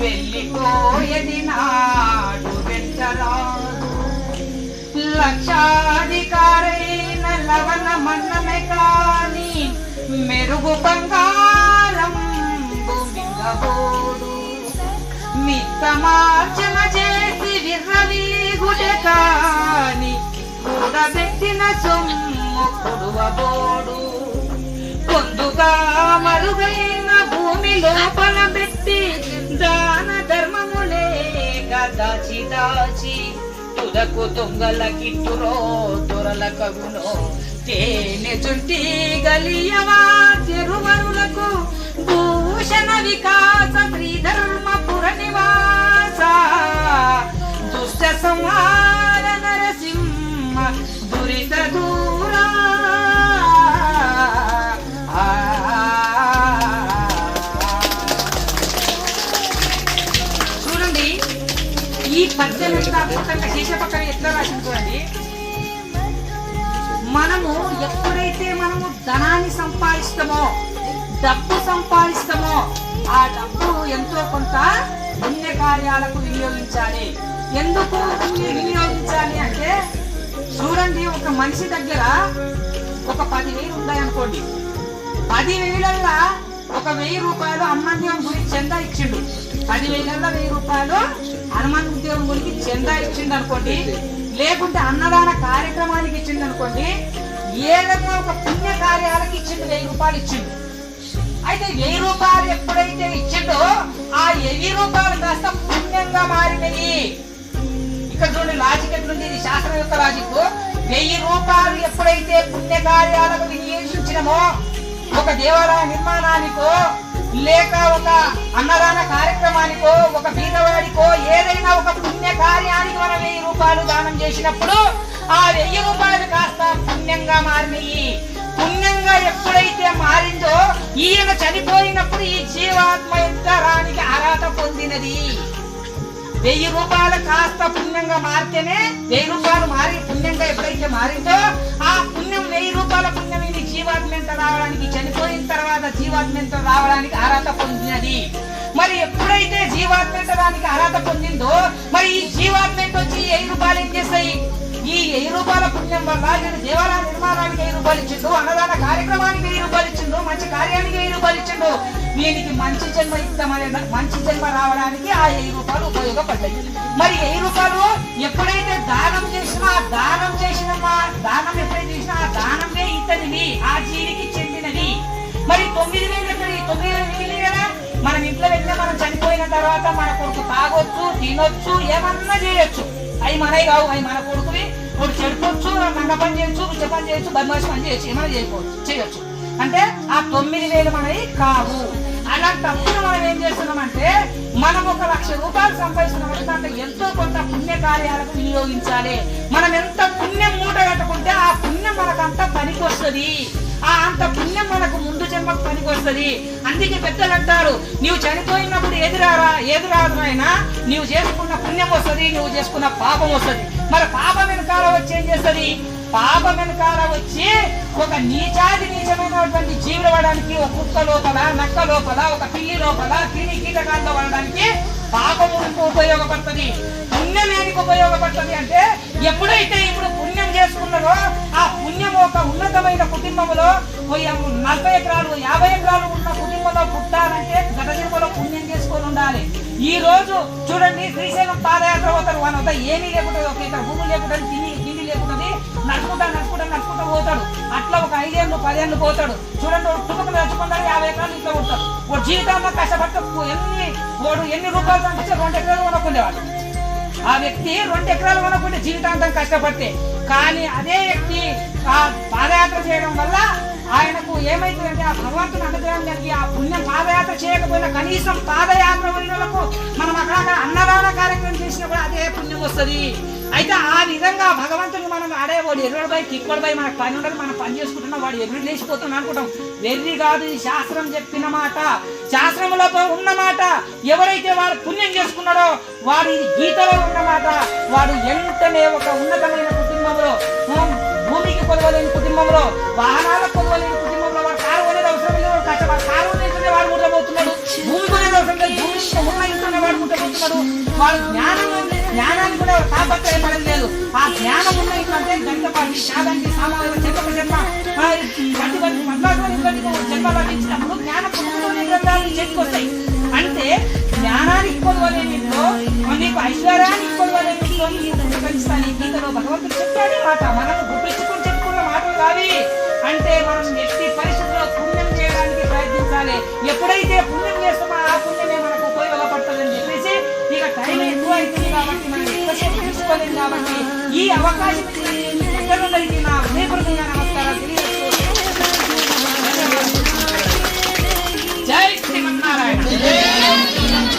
ఏది నాడు వెంటరాదు. లక్షాధికారైన లవణ మన్నమే కాని మెరుగు బంగారం భూమింగబోడు మిత్తమార్చన చేసి విర్రవీగుడే కాని కూడబెట్టిన సొమ్ము కొడువబోడు. పొందుగా మరుగైన భూమి లోపల దాచి దాచి తుదకు దొంగల కిట్టురో దొరల కగునో తేనె చుంటి గలియవా తిరువరులకు భూషణ వికాస శ్రీధర్మపుర నివాస. దుష్ట సంహార ఎంత అద్భుతంగా పక్కన ఎట్లా రాసింది చూడండి మనము ఎప్పుడైతే మనము ధనాన్ని సంపాదిస్తామో డబ్బు సంపాదిస్తామో ఆ డబ్బు ఎంతో కొంత పుణ్య కార్యాలకు వినియోగించాలి. ఎందుకు వినియోగించాలి అంటే చూడండి ఒక మనిషి దగ్గర ఒక పదివేలు ఉన్నాయనుకోండి. పదివేలల్లా ఒక వెయ్యి రూపాయలు హనుమాన్ దేవుని గురికి చందా ఇచ్చిండు. పదివేలలో వెయ్యి రూపాయలు హనుమాన్ దేవుని గురికి చందా ఇచ్చిండు అనుకోండి. లేకుంటే అన్నదాన కార్యక్రమానికి ఇచ్చిండు అనుకోండి. ఏదన్నా ఒక పుణ్య కార్యాలకు ఇచ్చిండు వెయ్యి రూపాయలు ఇచ్చిండు. అయితే వెయ్యి రూపాయలు ఎప్పుడైతే ఇచ్చిండో ఆ వెయ్యి రూపాయలు కాస్త పుణ్యంగా మారినవి. ఇక్కడ చూడండి లాజిక్ ఎట్లుంది? ఇది శాస్త్రం యొక్క లాజిక్ వెయ్యి రూపాయలు ఎప్పుడైతే పుణ్య కార్యాలకు వినియోగించినమో ఒక దేవాలయ నిర్మాణానికో లేక ఒక అన్నదాన కార్యక్రమానికో ఒక బీదవాడికో ఏదైనా ఒక పుణ్య కార్యానికి మనం వెయ్యి రూపాయలు దానం చేసినప్పుడు ఆ వెయ్యి రూపాయలు కాస్త పుణ్యంగా మారినాయి. పుణ్యంగా ఎప్పుడైతే మారిందో ఈయన చనిపోయినప్పుడు ఈ జీవాత్మ యుద్ధరానికి అర్హత పొందినది. వెయ్యి రూపాయలు కాస్త పుణ్యంగా మారితేనే వెయ్యి రూపాయలు మారి పుణ్యంగా ఎప్పుడైతే మారిందో ఆ పుణ్య జీవాత్మెంత రావడానికి అర్హత పొందినది. మరి ఎప్పుడైతే జీవాత్మెంత దానికి అర్హత పొందిందో మరి ఈ జీవాత్మెంత వచ్చి ఏ వెయ్యి రూపాయలు ఏం చేస్తాయి? ఈ వెయ్యి రూపాయల పుణ్యం వల్ల నేను దేవాలయ నిర్మాణానికి వెయ్యి రూపాయలు ఇచ్చిండు అన్నదాన కార్యక్రమానికి వెయ్యి రూపాయలు ఇచ్చిండు మంచి కార్యానికి వెయ్యి రూపాయలు ఇచ్చిండు దీనికి మంచి జన్మ ఇస్తామనే మంచి జన్మ రావడానికి ఆ వెయ్యి రూపాయలు ఉపయోగపడ్డాయి. మరి వెయ్యి రూపాయలు ఎప్పుడైతే దానం చేసినా దానం చేసిన దానం ఎప్పుడైతే చేసినా ఆ దానమే ఇతనివి. ఆ జీవికి మరి తొమ్మిది వేలు ఎక్కడ ఈ తొమ్మిది వేలు కదా. మనం ఇంట్లో వెళ్ళినా మనం చనిపోయిన తర్వాత మన కొడుకు తాగొచ్చు తినొచ్చు ఏమన్నా చేయొచ్చు. అవి మనవి కావు అవి మన కొడుకువి. వాడు చెడుకోవచ్చు మంగ పని చేయొచ్చు ఉచ్చ పని చేయొచ్చు బద్మాషి పని చేయొచ్చు ఏమైనా చేయకపోవచ్చు చేయొచ్చు. అంటే ఆ తొమ్మిది వేలు మనవి కావు. అలాంటప్పుడు మనం ఏం చేస్తున్నామంటే మనం ఒక లక్ష రూపాయలు సంపాదిస్తున్నామంటే దాంట్లో ఎంతో కొంత పుణ్య కార్యాలకు వినియోగించాలి. మనం ఎంత పుణ్యం మూట కట్టుకుంటే ఆ పుణ్యం మనకంత పనికి వస్తుంది. ఆ అంత పుణ్యం మనకు ముందు జన్మకు పనికి వస్తుంది. అందుకే పెద్దలు అంటారు నీవు చనిపోయినప్పుడు ఎదురారా ఎదురాదు అయినా నీవు చేసుకున్న పుణ్యం వస్తుంది నువ్వు చేసుకున్న పాపం వస్తుంది. మరి పాపం వెనకాల వచ్చి ఏం చేస్తుంది? పాపం వెనకాల వచ్చి ఒక నీచాది నీచమైనటువంటి జీవులు పడడానికి ఒక కుక్క లోపల నక్క లోపల ఒక పిల్లి లోపల తిని కీటకాల్లో పడడానికి పాపము ఉపయోగపడుతుంది. పుణ్యం ఏనికి ఉపయోగపడుతుంది అంటే ఎప్పుడైతే ఇప్పుడు పుణ్యం చేసుకున్నారో ఆ పుణ్యం ఒక ఉన్నతమైన కుటుంబంలో నలభై ఎకరాలు యాభై ఎకరాలు ఉన్న కుటుంబంలో పుట్టాలంటే గత జన్మలో పుణ్యం చేసుకొని ఉండాలి. ఈ రోజు చూడండి శ్రీశైలం పాదయాత్ర పోతారు. వాని వద్ద ఏమీ లేకుండా ఒక భూమి లేకుండా తిని తిండి లేకుండా నడుచుకుంటా నడుచుకుంటా నడుచుకుంటా పోతాడు. అట్లా ఒక ఐదేళ్ళు పదేళ్ళు పోతాడు. చూడండి కుటుంబం నడుచుకుంటారు యాభై ఎకరాలు ఇంట్లో ఉంటాడు వాడు జీవితంలో కష్టపడితే ఎన్ని వాడు ఎన్ని రూపాయలు సంపాదించి రెండు ఎకరాలు కొనుక్కునేవాడు ఆ వ్యక్తి రెండు ఎకరాలు కొనుక్కుంటే జీవితాంతం కష్టపడితే. కానీ అదే వ్యక్తి ఆ పాదయాత్ర చేయడం వల్ల ఆయనకు ఏమైతుందంటే ఆ భగవంతుని అనుగ్రహం కలిగి ఆ పుణ్యం పాదయాత్ర చేయకపోయినా కనీసం పాదయాత్ర వెళ్ళకు మనం అక్కడ అన్నదాన కార్యక్రమం చేసినా కూడా అదే పుణ్యం వస్తుంది. అయితే ఆ విధంగా భగవంతుని మనం ఆడే వాడు ఎర్రుడు బై తిక్కడు బై మనకు పని ఉండదు మనం పని చేసుకుంటున్నాం వాడు ఎర్రుడు లేచిపోతున్నాం అనుకుంటాం. వెర్రి కాదు ఈ శాస్త్రం చెప్పిన మాట. శాస్త్రములో ఉన్న మాట. ఎవరైతే వాడు పుణ్యం చేసుకున్నాడో వాడు ఇది గీతలో ఉన్న మాట. వాడు ఎంతనే ఒక ఉన్నతమైన కుటుంబంలో భూమికి కొలవలేని కుటుంబంలో వాహనాలకు కొలవలేని కుటుంబంలో వాడు కారు కొనేది అవసరం లేదు కష్టపడి కారు కొనేది వాడు ముట్టబోతున్నాడు భూమి కొనేది అవసరం లేదు భూమి ఉన్న ఇంట్లోనే వాడు ముట్టబోతున్నాడు వాడు జ్ఞానం జ్ఞానానికి కూడా తాపత్రయపడడం లేదు. ఆ జ్ఞానం ఉన్న ఇంట్లంటే గంటపాటి శాదంటి సామాజిక చెప్పక చెప్ప. వంటి వంటి జన్మ లభించినప్పుడు జ్ఞాన పుస్తకంలోని గ్రంథాలు చేతికొస్తాయి. అంటే జ్ఞానానికి కొలువలేని ఇంట్లో నీకు ఐశ్వర్యానికి కొలువలేని ఇంట్లో నీకు ప్రపంచాన్ని గీతలో భగవంతుడు చెప్పాడు మాట. మనకు గుప్పించుకుని చెప్పుకున్న మాటలు కావి. అంటే మనం ఎట్టి పరిస్థితుల్లో పుణ్యం చేయడానికి ప్రయత్నించాలి. ఎప్పుడైతే పుణ్యం అవకాశం కాబట్టి ఈ అవకాశం